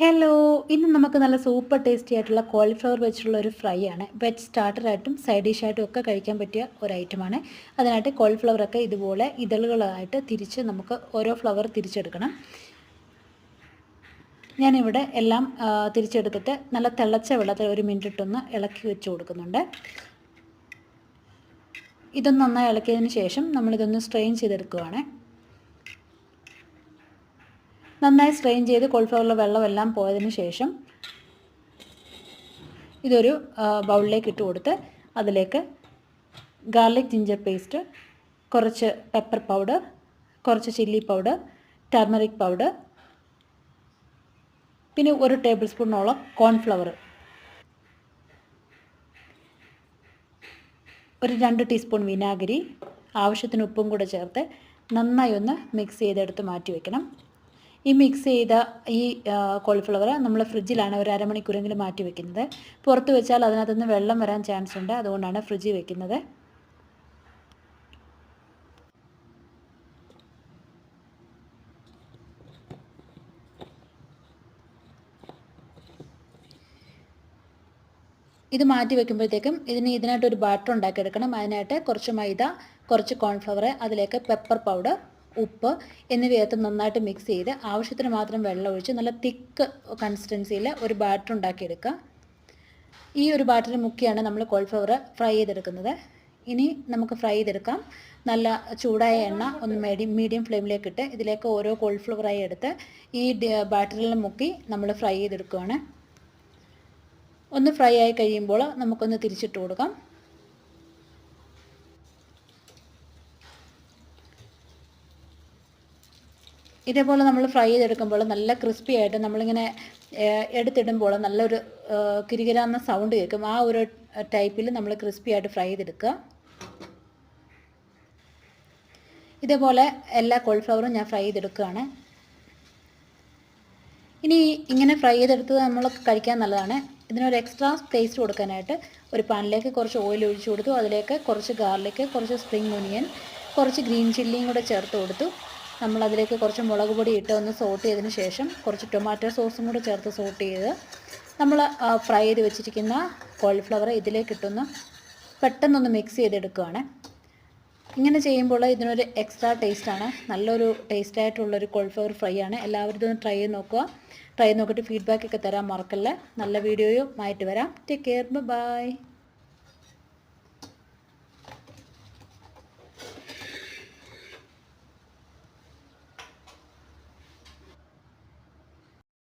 Hello ഇന്ന് നമുക്ക് നല്ല സൂപ്പർ ടേസ്റ്റി ആയിട്ടുള്ള കോളിഫ്ലവർ വെച്ചിട്ടുള്ള ഒരു ഫ്രൈ ആണ്. വെജ് സ്റ്റാർട്ടറായിട്ടും സൈഡ് ഡിഷായിട്ടും ഒക്കെ കഴിക്കാൻ പറ്റിയ ഒരു ഐറ്റമാണ് അതിനായിട്ട് കോളിഫ്ലവറൊക്കെ ഇതുപോലെ ഇതളുകളായിട്ട് തിരിച്ച് നമുക്ക് ഓരോ ഫ്ലവർ തിരിച്ചെടുക്കണം. ഞാനിവിടെ എല്ലാം തിരിച്ചെടുത്തിട്ട് നല്ല തിളച്ച വെള്ളത്തിൽ ഒരു മിനിറ്റ് ഇട്ടൊന്ന് ഇളക്കി വെച്ച് കൊടുക്കുന്നുണ്ട്. ഇതൊന്ന് നന്നായി ഇളക്കിയതിന് ശേഷം നമ്മളിതൊന്ന് സ്ട്രെയിൻ ചെയ്തെടുക്കുവാണ്. നന്നായി സ്ട്രെയിൻ ചെയ്ത് കോൾഫ്ലവറിലെ വെള്ളമെല്ലാം പോയതിന് ശേഷം ഇതൊരു ബൗളിലേക്ക് ഇട്ട് കൊടുത്ത് അതിലേക്ക് ഗാർലിക് ജിഞ്ചർ പേസ്റ്റ് കുറച്ച് പെപ്പർ പൗഡർ കുറച്ച് ചില്ലി പൗഡർ ടർമറിക് പൗഡർ പിന്നെ ഒരു ടേബിൾ സ്പൂണോളം കോൺഫ്ലവർ ഒരു രണ്ട് ടീസ്പൂൺ വിനാഗിരി ആവശ്യത്തിന് ഉപ്പും കൂടെ ചേർത്ത് നന്നായി ഒന്ന് മിക്സ് ചെയ്തെടുത്ത് മാറ്റി വെക്കണം. ഈ മിക്സ് ചെയ്ത ഈ കോളിഫ്ലവർ നമ്മൾ ഫ്രിഡ്ജിലാണ് ഒരു അരമണിക്കൂറെങ്കിലും മാറ്റി വെക്കുന്നത്. പുറത്ത് വെച്ചാൽ അതിനകത്തുനിന്ന് വെള്ളം വരാൻ ചാൻസ് ഉണ്ട്. അതുകൊണ്ടാണ് ഫ്രിഡ്ജിൽ വെക്കുന്നത്. ഇത് മാറ്റി വെക്കുമ്പോഴത്തേക്കും ഇതിന് ഇതിനായിട്ട് ഒരു ബാറ്റർ ഉണ്ടാക്കിയെടുക്കണം. അതിനായിട്ട് കുറച്ച് മൈദ കുറച്ച് കോൺഫ്ലവർ അതിലേക്ക് പെപ്പർ പൗഡർ ഉപ്പ് എന്നിവയൊക്കെ നന്നായിട്ട് മിക്സ് ചെയ്ത് ആവശ്യത്തിന് മാത്രം വെള്ളം ഒഴിച്ച് നല്ല തിക്ക് കൺസിസ്റ്റൻസിയിൽ ഒരു ബാറ്റർ ഉണ്ടാക്കിയെടുക്കുക. ഈ ഒരു ബാറ്ററിൽ മുക്കിയാണ് നമ്മൾ കോൾഫ്ലവർ ഫ്രൈ ചെയ്തെടുക്കുന്നത്. ഇനി നമുക്ക് ഫ്രൈ ചെയ്തെടുക്കാം. നല്ല ചൂടായ എണ്ണ ഒന്ന് മീഡിയം മീഡിയം ഫ്ലെയിമിലേക്ക് ഇട്ട് ഇതിലേക്ക് ഓരോ കോൾഫ്ലവറായി എടുത്ത് ഈ ബാറ്ററിൽ മുക്കി നമ്മൾ ഫ്രൈ ചെയ്തെടുക്കുകയാണ് ഒന്ന് ഫ്രൈ ആയി കഴിയുമ്പോൾ നമുക്കൊന്ന് തിരിച്ചിട്ട് കൊടുക്കാം. ഇതേപോലെ നമ്മൾ ഫ്രൈ ചെയ്തെടുക്കുമ്പോൾ നല്ല ക്രിസ്പി ആയിട്ട് നമ്മളിങ്ങനെ എടുത്തിടുമ്പോൾ നല്ലൊരു കിരികിരാന്ന സൗണ്ട് കേൾക്കും. ആ ഒരു ടൈപ്പിൽ നമ്മൾ ക്രിസ്പി ആയിട്ട് ഫ്രൈ ചെയ്തെടുക്കുക. ഇതേപോലെ എല്ലാ കോൾഫ്ലവറും ഞാൻ ഫ്രൈ ചെയ്തെടുക്കുകയാണ്. ഇനി ഇങ്ങനെ ഫ്രൈ ചെയ്തെടുത്തത് നമ്മൾ കഴിക്കാൻ നല്ലതാണ്. ഇതിനൊരു എക്സ്ട്രാ ടേസ്റ്റ് കൊടുക്കാനായിട്ട് ഒരു പാനിലേക്ക് കുറച്ച് ഓയിൽ ഒഴിച്ചു കൊടുത്തു. അതിലേക്ക് കുറച്ച് ഗാർലിക് കുറച്ച് സ്പ്രിംഗ് ഒനിയൻ കുറച്ച് ഗ്രീൻ ചില്ലിയും കൂടെ ചേർത്ത് കൊടുത്തു. നമ്മൾ അതിലേക്ക് കുറച്ച് മുളക് പൊടി ഇട്ട് ഒന്ന് സോട്ട് ചെയ്തതിന് ശേഷം കുറച്ച് ടൊമാറ്റോ സോസും കൂടെ ചേർത്ത് സോട്ട് ചെയ്ത് നമ്മൾ ഫ്രൈ ചെയ്ത് വെച്ചിരിക്കുന്ന കോളിഫ്ലവർ ഇതിലേക്ക് ഇട്ടൊന്ന് പെട്ടെന്നൊന്ന് മിക്സ് ചെയ്തെടുക്കുകയാണ് ഇങ്ങനെ ചെയ്യുമ്പോൾ ഇതിനൊരു എക്സ്ട്രാ ടേസ്റ്റാണ് നല്ലൊരു ടേസ്റ്റായിട്ടുള്ളൊരു കോളിഫ്ലവർ ഫ്രൈ ആണ്. എല്ലാവരും ഇതൊന്ന് ട്രൈ ചെയ്ത് നോക്കുക. ട്രൈ ചെയ്ത് നോക്കിയിട്ട് ഫീഡ്ബാക്ക് ഒക്കെ തരാൻ മറക്കല്ലേ. നല്ല വീഡിയോയും ആയിട്ട് വരാം. Take care bye